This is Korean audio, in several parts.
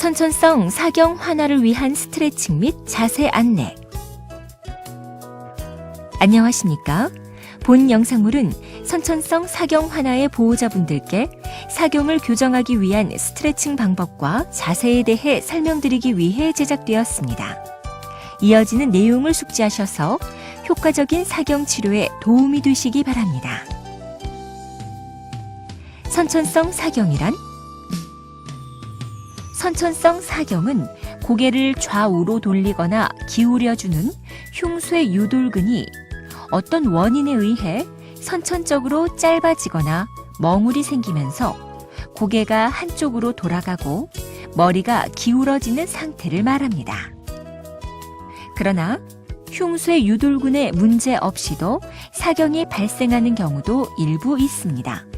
선천성 사경 환아를 위한 스트레칭 및 자세 안내. 안녕하십니까? 본 영상물은 선천성 사경 환아의 보호자분들께 사경을 교정하기 위한 스트레칭 방법과 자세에 대해 설명드리기 위해 제작되었습니다. 이어지는 내용을 숙지하셔서 효과적인 사경 치료에 도움이 되시기 바랍니다. 선천성 사경이란 선천성 사경은 고개를 좌우로 돌리거나 기울여주는 흉쇄 유돌근이 어떤 원인에 의해 선천적으로 짧아지거나 멍울이 생기면서 고개가 한쪽으로 돌아가고 머리가 기울어지는 상태를 말합니다. 그러나 흉쇄 유돌근의 문제 없이도 사경이 발생하는 경우도 일부 있습니다.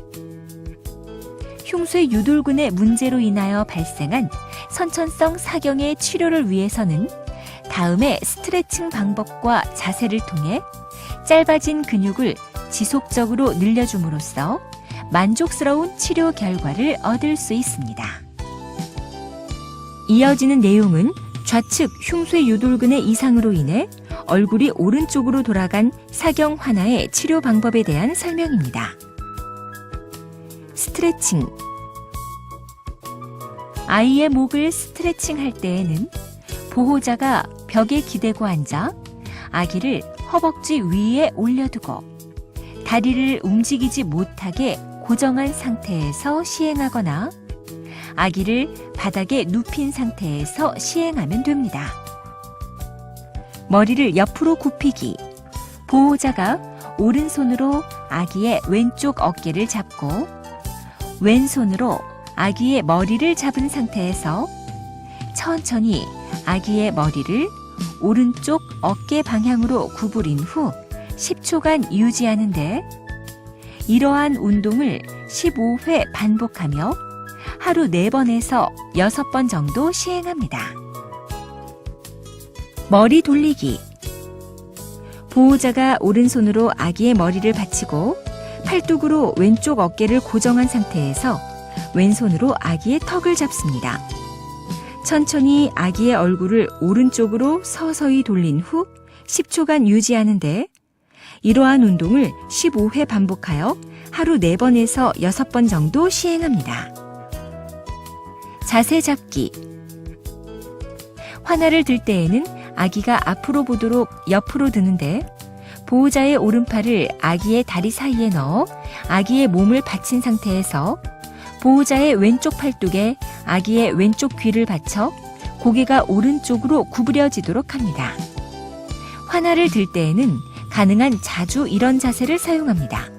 흉쇄 유돌근의 문제로 인하여 발생한 선천성 사경의 치료를 위해서는 다음의 스트레칭 방법과 자세를 통해 짧아진 근육을 지속적으로 늘려줌으로써 만족스러운 치료 결과를 얻을 수 있습니다. 이어지는 내용은 좌측 흉쇄 유돌근의 이상으로 인해 얼굴이 오른쪽으로 돌아간 사경 환아의 치료 방법에 대한 설명입니다. 스트레칭 아이의 목을 스트레칭 할 때에는 보호자가 벽에 기대고 앉아 아기를 허벅지 위에 올려두고 다리를 움직이지 못하게 고정한 상태에서 시행하거나 아기를 바닥에 눕힌 상태에서 시행하면 됩니다. 머리를 옆으로 굽히기. 보호자가 오른손으로 아기의 왼쪽 어깨를 잡고 왼손으로 아기의 머리를 잡은 상태에서 천천히 아기의 머리를 오른쪽 어깨 방향으로 구부린 후 10초간 유지하는데 이러한 운동을 15회 반복하며 하루 4번에서 6번 정도 시행합니다. 머리 돌리기 보호자가 오른손으로 아기의 머리를 받치고 팔뚝으로 왼쪽 어깨를 고정한 상태에서 왼손으로 아기의 턱을 잡습니다. 천천히 아기의 얼굴을 오른쪽으로 서서히 돌린 후 10초간 유지하는데 이러한 운동을 15회 반복하여 하루 4번에서 6번 정도 시행합니다. 자세 잡기 화나를 들 때에는 아기가 앞으로 보도록 옆으로 드는데 보호자의 오른팔을 아기의 다리 사이에 넣어 아기의 몸을 받친 상태에서 보호자의 왼쪽 팔뚝에 아기의 왼쪽 귀를 받쳐 고개가 오른쪽으로 구부려지도록 합니다. 화나를 들 때에는 가능한 자주 이런 자세를 사용합니다.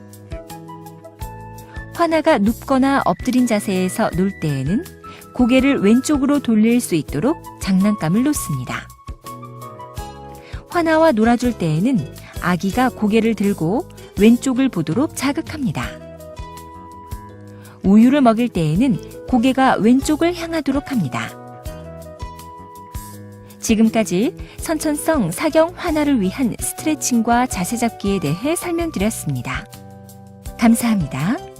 화나가 눕거나 엎드린 자세에서 놀 때에는 고개를 왼쪽으로 돌릴 수 있도록 장난감을 놓습니다. 화나와 놀아줄 때에는 아기가 고개를 들고 왼쪽을 보도록 자극합니다. 우유를 먹일 때에는 고개가 왼쪽을 향하도록 합니다. 지금까지 선천성 사경 환아를 위한 스트레칭과 자세 잡기에 대해 설명드렸습니다. 감사합니다.